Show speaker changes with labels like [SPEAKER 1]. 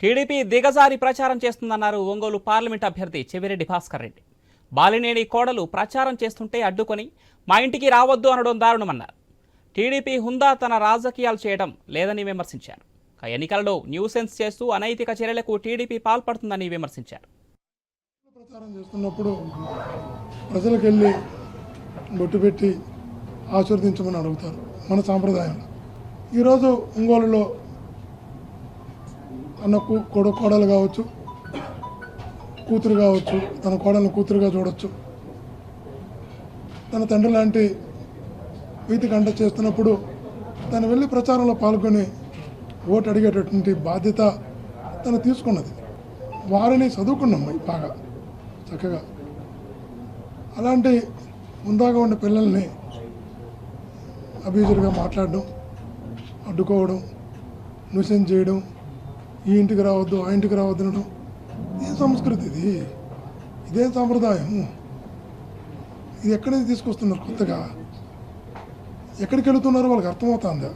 [SPEAKER 1] TDP దిగజారి ప్రచారం చేస్తుందన్నారు Ongole parliament అభ్యర్థి చెవిరెడ్డి భాస్కర్ రెడ్డి. బాలినేని కోడలు ప్రచారం చేస్తుంటే అడ్డుకొని మా ఇంటికి రావద్దు అనడం దారుణమన్నారు. టీడీపీ హుందా తన రాజకీయాలు చేయడం లేదని విమర్శించారు. ఎన్నికలలో న్యూసెన్స్ చేస్తూ అనైతిక చర్యలకు టీడీపీ పాల్పడుతుందని విమర్శించారు.
[SPEAKER 2] ప్రచారం చేస్తున్నప్పుడు ప్రజలకు వెళ్ళి బొట్టు పెట్టి ఆశీర్వదించమని అడుగుతారు మన సాంప్రదాయంలో ఈరోజు ఒంగోలులో అన్న కొడు కోడలు కావచ్చు కూతురు కావచ్చు తన కోడలను కూతురుగా చూడొచ్చు. తన తండ్రి లాంటి వీతి గంట చేస్తున్నప్పుడు తను వెళ్ళి ప్రచారంలో పాల్గొని ఓటు అడిగేటటువంటి బాధ్యత తను తీసుకున్నది. వారిని చదువుకున్నాం బాగా చక్కగా. అలాంటి ముందాగా ఉన్న పిల్లల్ని అభ్యర్థులుగా మాట్లాడడం అడ్డుకోవడం న్యూసెన్స్ చేయడం ఈ ఇంటికి రావద్దు ఆ ఇంటికి రావద్దు అనడం. ఇదే సంస్కృతి ఇది. ఇదే సాంప్రదాయం ఇది ఎక్కడి నుంచి తీసుకొస్తున్నారు కొత్తగా? ఎక్కడికి వెళుతున్నారో? వాళ్ళకి అర్థమవుతుందా?